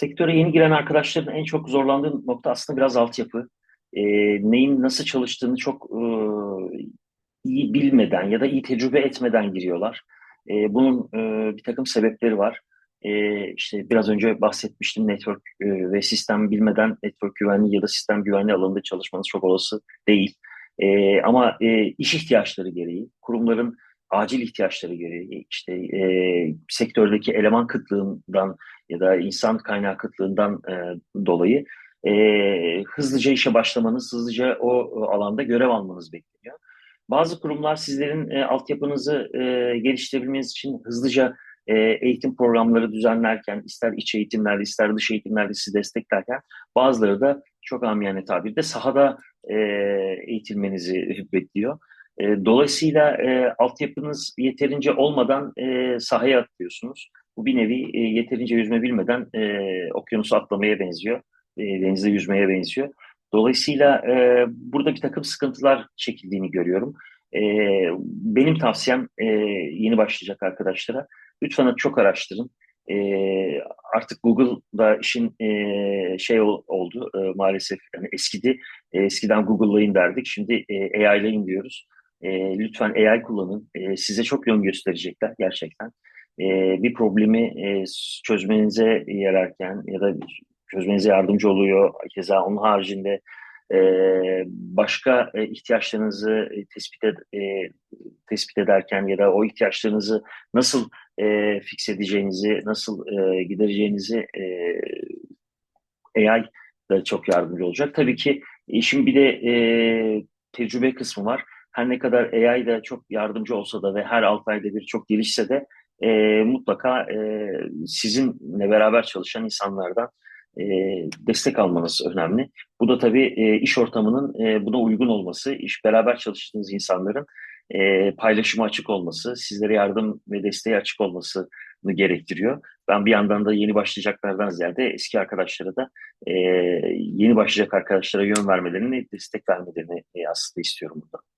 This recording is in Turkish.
Sektöre yeni giren arkadaşların en çok zorlandığı nokta aslında biraz altyapı. E, neyin nasıl çalıştığını çok e, iyi bilmeden ya da iyi tecrübe etmeden giriyorlar. E, bunun e, bir takım sebepleri var. E, işte biraz önce bahsetmiştim network e, ve sistem bilmeden network güvenliği ya da sistem güvenliği alanında çalışmanız çok olası değil. E, ama e, iş ihtiyaçları gereği, kurumların acil ihtiyaçları gereği, işte e, sektördeki eleman kıtlığından ya da insan kaynağı kıtlığından e, dolayı e, hızlıca işe başlamanız, hızlıca o, o alanda görev almanız bekleniyor. Bazı kurumlar sizlerin e, altyapınızı e, geliştirebilmeniz için hızlıca e, eğitim programları düzenlerken, ister iç eğitimlerde, ister dış eğitimlerde sizi desteklerken, bazıları da çok amiyane tabirde sahada e, eğitilmenizi bekliyor. E, dolayısıyla e, altyapınız yeterince olmadan e, sahaya atlıyorsunuz. Bu bir nevi e, yeterince yüzme bilmeden e, okyanusu atlamaya benziyor. E, denizde yüzmeye benziyor. Dolayısıyla e, burada bir takım sıkıntılar çekildiğini görüyorum. E, benim tavsiyem e, yeni başlayacak arkadaşlara lütfen çok araştırın. E, artık Google'da işin e, şey oldu e, maalesef yani eskidi. E, eskiden Google'layın derdik. Şimdi e, AI'layın diyoruz. E, lütfen AI kullanın. E, size çok yön gösterecekler gerçekten. E, bir problemi e, çözmenize yararken ya da çözmenize yardımcı oluyor. Keza onun haricinde e, başka e, ihtiyaçlarınızı e, tespit, ed, e, tespit ederken ya da o ihtiyaçlarınızı nasıl e, fix edeceğinizi, nasıl e, gidereceğinizi e, AI da çok yardımcı olacak. Tabii ki işin bir de e, tecrübe kısmı var. Her ne kadar AI da çok yardımcı olsa da ve her 6 ayda bir çok gelişse de e, mutlaka e, sizinle beraber çalışan insanlardan e, destek almanız önemli. Bu da tabii e, iş ortamının e, buna uygun olması, iş beraber çalıştığınız insanların e, paylaşıma açık olması, sizlere yardım ve desteğe açık olmasını gerektiriyor. Ben bir yandan da yeni başlayacaklardan ziyade eski arkadaşlara da e, yeni başlayacak arkadaşlara yön vermelerini, destek vermelerini e, aslında istiyorum burada.